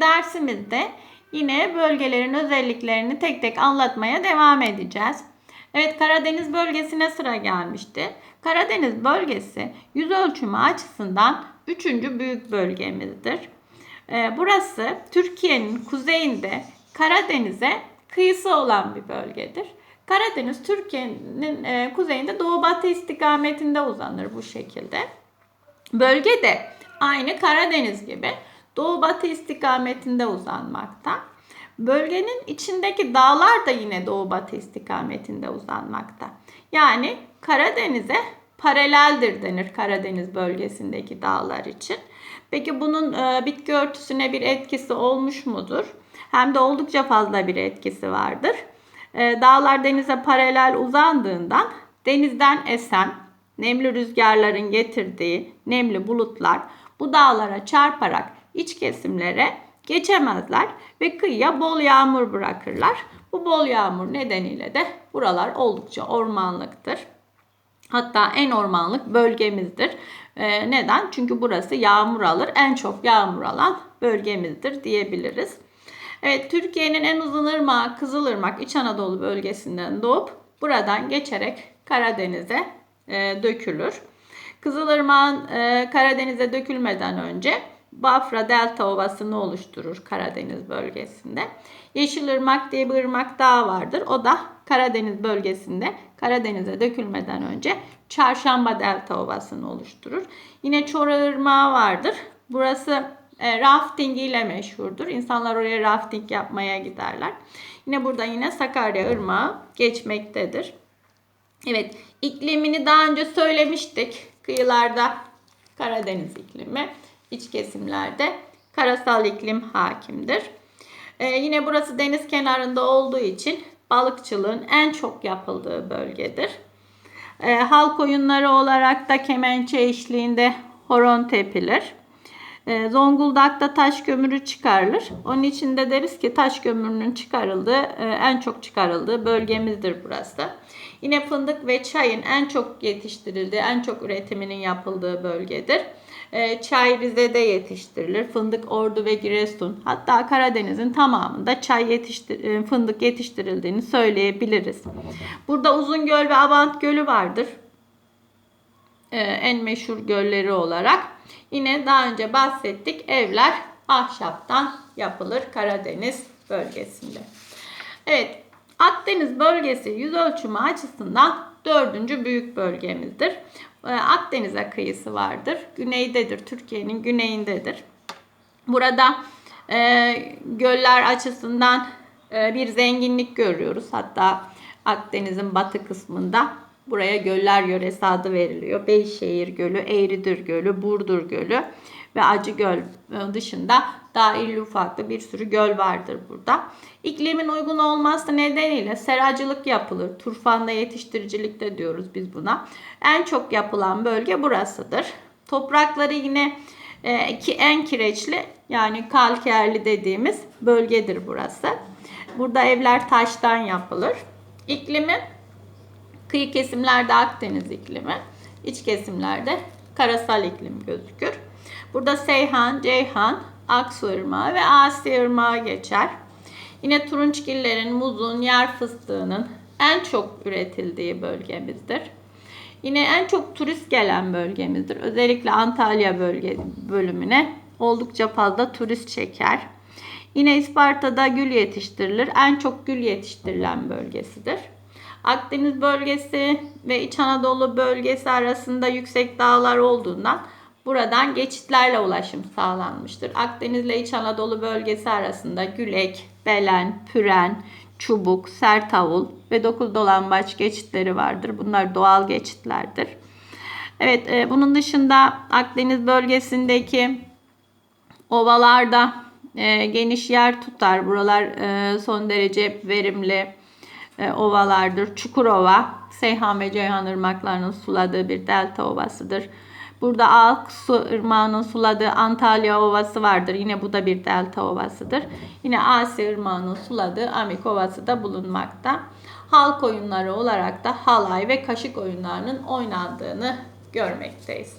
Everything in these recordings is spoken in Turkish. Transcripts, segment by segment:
dersimizde yine bölgelerin özelliklerini tek tek anlatmaya devam edeceğiz. Evet Karadeniz bölgesine sıra gelmişti. Karadeniz bölgesi yüz ölçümü açısından üçüncü büyük bölgemizdir. Ee, Burası Türkiye'nin kuzeyinde Karadeniz'e kıyısı olan bir bölgedir. Karadeniz Türkiye'nin e, kuzeyinde doğu batı istikametinde uzanır bu şekilde. Bölge de aynı Karadeniz gibi doğu batı istikametinde uzanmakta. Bölgenin içindeki dağlar da yine doğu batı istikametinde uzanmakta. Yani Karadeniz'e paraleldir denir Karadeniz bölgesindeki dağlar için. Peki bunun e, bitki örtüsüne bir etkisi olmuş mudur? Hem de oldukça fazla bir etkisi vardır. E, dağlar denize paralel uzandığından denizden esen nemli rüzgarların getirdiği nemli bulutlar bu dağlara çarparak iç kesimlere geçemezler ve kıyıya bol yağmur bırakırlar. Bu bol yağmur nedeniyle de buralar oldukça ormanlıktır. Hatta en ormanlık bölgemizdir. Ee, neden? Çünkü burası yağmur alır. En çok yağmur alan bölgemizdir diyebiliriz. Evet, Türkiye'nin en uzun ırmağı Kızılırmak İç Anadolu bölgesinden doğup buradan geçerek Karadeniz'e e, dökülür. Kızılırmak'ın e, Karadeniz'e dökülmeden önce Bafra Delta Ovası'nı oluşturur Karadeniz bölgesinde. Yeşilırmak diye bir ırmak daha vardır. O da Karadeniz bölgesinde Karadeniz'e dökülmeden önce Çarşamba Delta Ovası'nı oluşturur. Yine Çora Irmağı vardır. Burası e, rafting ile meşhurdur. İnsanlar oraya rafting yapmaya giderler. Yine burada yine Sakarya Irmağı geçmektedir. Evet, iklimini daha önce söylemiştik. Kıyılarda Karadeniz iklimi, iç kesimlerde karasal iklim hakimdir. Ee, yine burası deniz kenarında olduğu için balıkçılığın en çok yapıldığı bölgedir. Ee, halk oyunları olarak da kemençe eşliğinde horon tepilir. Ee, Zonguldak'ta taş kömürü çıkarılır. Onun için de deriz ki taş kömürünün çıkarıldığı, e, en çok çıkarıldığı bölgemizdir burası. Yine fındık ve çayın en çok yetiştirildiği, en çok üretiminin yapıldığı bölgedir. Ee, çay Rize'de yetiştirilir. Fındık Ordu ve Giresun. Hatta Karadeniz'in tamamında çay yetiştir e, fındık yetiştirildiğini söyleyebiliriz. Burada Uzungöl ve Abant Gölü vardır. Ee, en meşhur gölleri olarak. Yine daha önce bahsettik evler ahşaptan yapılır Karadeniz bölgesinde. Evet Akdeniz bölgesi yüz ölçümü açısından dördüncü büyük bölgemizdir. Ee, Akdeniz'e kıyısı vardır. Güneydedir. Türkiye'nin güneyindedir. Burada e, göller açısından e, bir zenginlik görüyoruz. Hatta Akdeniz'in batı kısmında buraya göller yöresi adı veriliyor. Beyşehir Gölü, Eğridir Gölü, Burdur Gölü ve Acıgöl dışında daha irli ufaklı bir sürü göl vardır burada. İklimin uygun olması nedeniyle seracılık yapılır. Turfanda yetiştiricilik de diyoruz biz buna. En çok yapılan bölge burasıdır. Toprakları yine e, ki en kireçli yani kalkerli dediğimiz bölgedir burası. Burada evler taştan yapılır. İklimi kıyı kesimlerde Akdeniz iklimi, iç kesimlerde karasal iklim gözükür. Burada Seyhan, Ceyhan, Aksu Irmağı ve Asi Irmağı geçer. Yine turunçgillerin, muzun, yer fıstığının en çok üretildiği bölgemizdir. Yine en çok turist gelen bölgemizdir. Özellikle Antalya bölge bölümüne oldukça fazla turist çeker. Yine Isparta'da gül yetiştirilir. En çok gül yetiştirilen bölgesidir. Akdeniz bölgesi ve İç Anadolu bölgesi arasında yüksek dağlar olduğundan buradan geçitlerle ulaşım sağlanmıştır. Akdeniz ile İç Anadolu bölgesi arasında Gülek, Belen, Püren, Çubuk, Sertavul ve Dokuz Dolambaç geçitleri vardır. Bunlar doğal geçitlerdir. Evet, e, bunun dışında Akdeniz bölgesindeki ovalarda e, geniş yer tutar. Buralar e, son derece verimli e, ovalardır. Çukurova, Seyhan ve Ceyhan ırmaklarının suladığı bir delta ovasıdır. Burada Aksu Irmağı'nın suladığı Antalya Ovası vardır. Yine bu da bir delta ovasıdır. Yine Asya Irmağı'nın suladığı Amik Ovası da bulunmakta. Halk oyunları olarak da halay ve kaşık oyunlarının oynandığını görmekteyiz.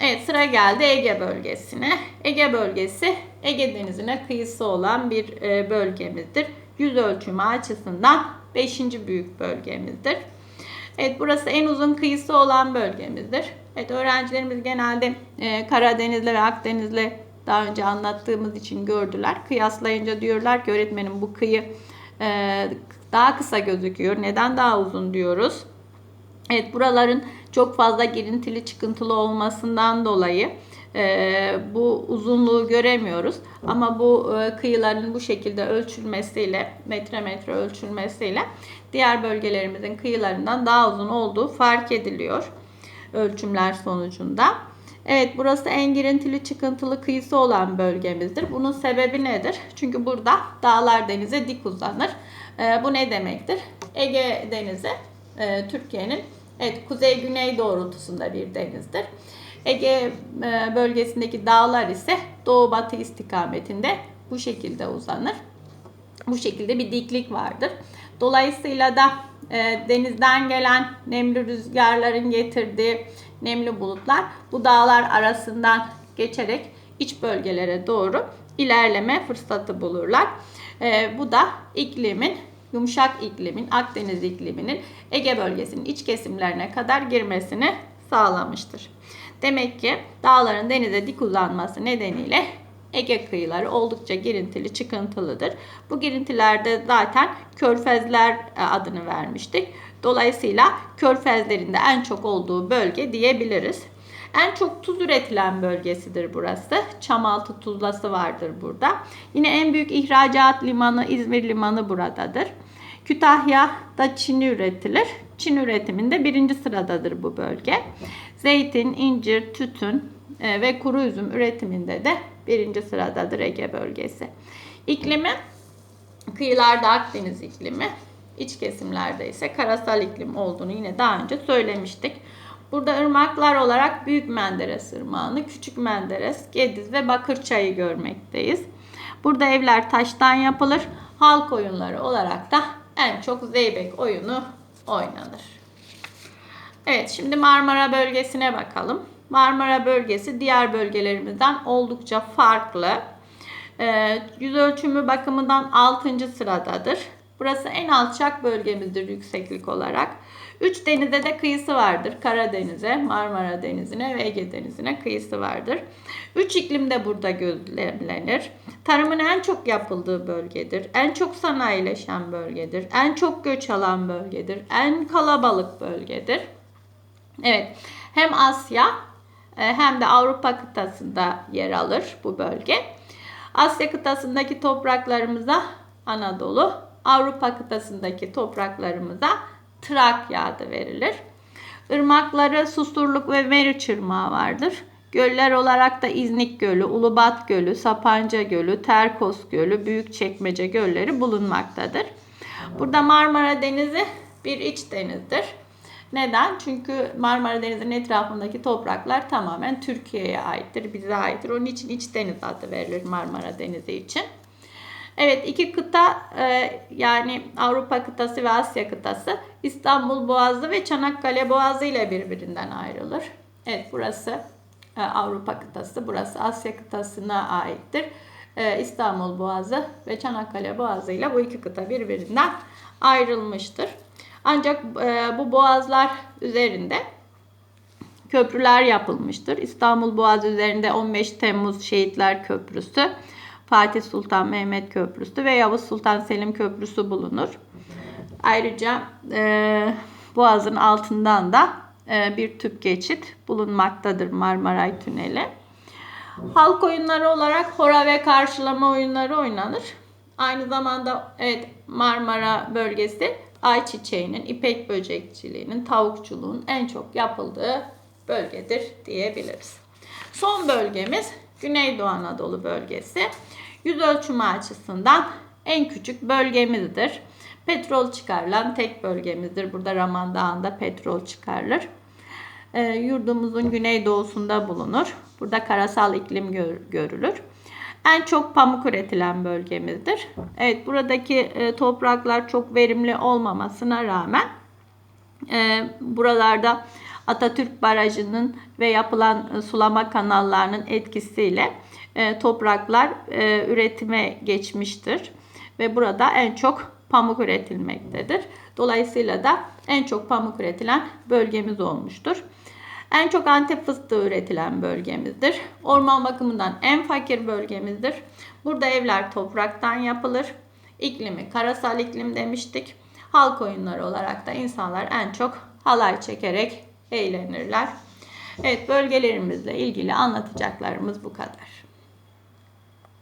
Evet sıra geldi Ege bölgesine. Ege bölgesi Ege Denizi'ne kıyısı olan bir e, bölgemizdir. Yüz ölçümü açısından 5. büyük bölgemizdir. Evet burası en uzun kıyısı olan bölgemizdir. Evet öğrencilerimiz genelde e, Karadeniz'le ve Akdeniz'le daha önce anlattığımız için gördüler. Kıyaslayınca diyorlar ki öğretmenim bu kıyı e, daha kısa gözüküyor. Neden daha uzun diyoruz? Evet buraların çok fazla girintili çıkıntılı olmasından dolayı e, bu uzunluğu göremiyoruz. Ama bu e, kıyıların bu şekilde ölçülmesiyle, metre metre ölçülmesiyle diğer bölgelerimizin kıyılarından daha uzun olduğu fark ediliyor ölçümler sonucunda. Evet burası en girintili çıkıntılı kıyısı olan bölgemizdir. Bunun sebebi nedir? Çünkü burada dağlar denize dik uzanır. E, bu ne demektir? Ege Denizi e, Türkiye'nin evet kuzey-güney doğrultusunda bir denizdir. Ege e, bölgesindeki dağlar ise doğu-batı istikametinde bu şekilde uzanır. Bu şekilde bir diklik vardır. Dolayısıyla da e, denizden gelen nemli rüzgarların getirdiği nemli bulutlar bu dağlar arasından geçerek iç bölgelere doğru ilerleme fırsatı bulurlar. E, bu da iklimin yumuşak iklimin, Akdeniz ikliminin Ege bölgesinin iç kesimlerine kadar girmesini sağlamıştır. Demek ki dağların denize dik uzanması nedeniyle Ege kıyıları oldukça girintili, çıkıntılıdır. Bu girintilerde zaten körfezler e, adını vermiştik. Dolayısıyla körfezlerin de en çok olduğu bölge diyebiliriz. En çok tuz üretilen bölgesidir burası. Çamaltı tuzlası vardır burada. Yine en büyük ihracat limanı İzmir limanı buradadır. Kütahya'da çini üretilir. Çin üretiminde birinci sıradadır bu bölge. Zeytin, incir, tütün e, ve kuru üzüm üretiminde de birinci sıradadır Ege bölgesi. İklimi kıyılarda Akdeniz iklimi, iç kesimlerde ise karasal iklim olduğunu yine daha önce söylemiştik. Burada ırmaklar olarak Büyük Menderes Irmağı'nı, Küçük Menderes, Gediz ve Bakırçay'ı görmekteyiz. Burada evler taştan yapılır. Halk oyunları olarak da en çok zeybek oyunu oynanır. Evet şimdi Marmara bölgesine bakalım. Marmara bölgesi diğer bölgelerimizden oldukça farklı. Ee, yüz ölçümü bakımından 6. sıradadır. Burası en alçak bölgemizdir yükseklik olarak. Üç denize de kıyısı vardır. Karadeniz'e, Marmara Denizi'ne ve Ege Denizi'ne kıyısı vardır. Üç iklim de burada gözlemlenir. Tarımın en çok yapıldığı bölgedir. En çok sanayileşen bölgedir. En çok göç alan bölgedir. En kalabalık bölgedir. Evet, hem Asya e, hem de Avrupa kıtasında yer alır bu bölge. Asya kıtasındaki topraklarımıza Anadolu, Avrupa kıtasındaki topraklarımıza Trakya adı verilir. Irmakları Susurluk ve Meriç Irmağı vardır. Göller olarak da İznik Gölü, Ulubat Gölü, Sapanca Gölü, Terkos Gölü, Büyükçekmece gölleri bulunmaktadır. Burada Marmara Denizi bir iç denizdir. Neden? Çünkü Marmara Denizi'nin etrafındaki topraklar tamamen Türkiye'ye aittir, bize aittir. Onun için iç deniz adı verilir Marmara Denizi için. Evet iki kıta e, yani Avrupa kıtası ve Asya kıtası İstanbul Boğazı ve Çanakkale Boğazı ile birbirinden ayrılır. Evet burası e, Avrupa kıtası, burası Asya kıtasına aittir. E, İstanbul Boğazı ve Çanakkale Boğazı ile bu iki kıta birbirinden ayrılmıştır. Ancak e, bu boğazlar üzerinde köprüler yapılmıştır. İstanbul Boğazı üzerinde 15 Temmuz Şehitler Köprüsü, Fatih Sultan Mehmet Köprüsü ve Yavuz Sultan Selim Köprüsü bulunur. Ayrıca e, Boğaz'ın altından da e, bir tüp geçit bulunmaktadır Marmaray Tüneli. Halk oyunları olarak hora ve karşılama oyunları oynanır. Aynı zamanda evet Marmara bölgesi ayçiçeğinin, ipek böcekçiliğinin, tavukçuluğun en çok yapıldığı bölgedir diyebiliriz. Son bölgemiz Güneydoğu Anadolu bölgesi. Yüz ölçümü açısından en küçük bölgemizdir. Petrol çıkarılan tek bölgemizdir. Burada Raman Dağı'nda petrol çıkarılır. E, yurdumuzun güneydoğusunda bulunur. Burada karasal iklim gör, görülür. En çok pamuk üretilen bölgemizdir. Evet buradaki e, topraklar çok verimli olmamasına rağmen e, buralarda Atatürk Barajı'nın ve yapılan e, sulama kanallarının etkisiyle e, topraklar e, üretime geçmiştir ve burada en çok pamuk üretilmektedir. Dolayısıyla da en çok pamuk üretilen bölgemiz olmuştur. En çok Antep fıstığı üretilen bölgemizdir. Orman bakımından en fakir bölgemizdir. Burada evler topraktan yapılır. İklimi karasal iklim demiştik. Halk oyunları olarak da insanlar en çok halay çekerek eğlenirler. Evet bölgelerimizle ilgili anlatacaklarımız bu kadar.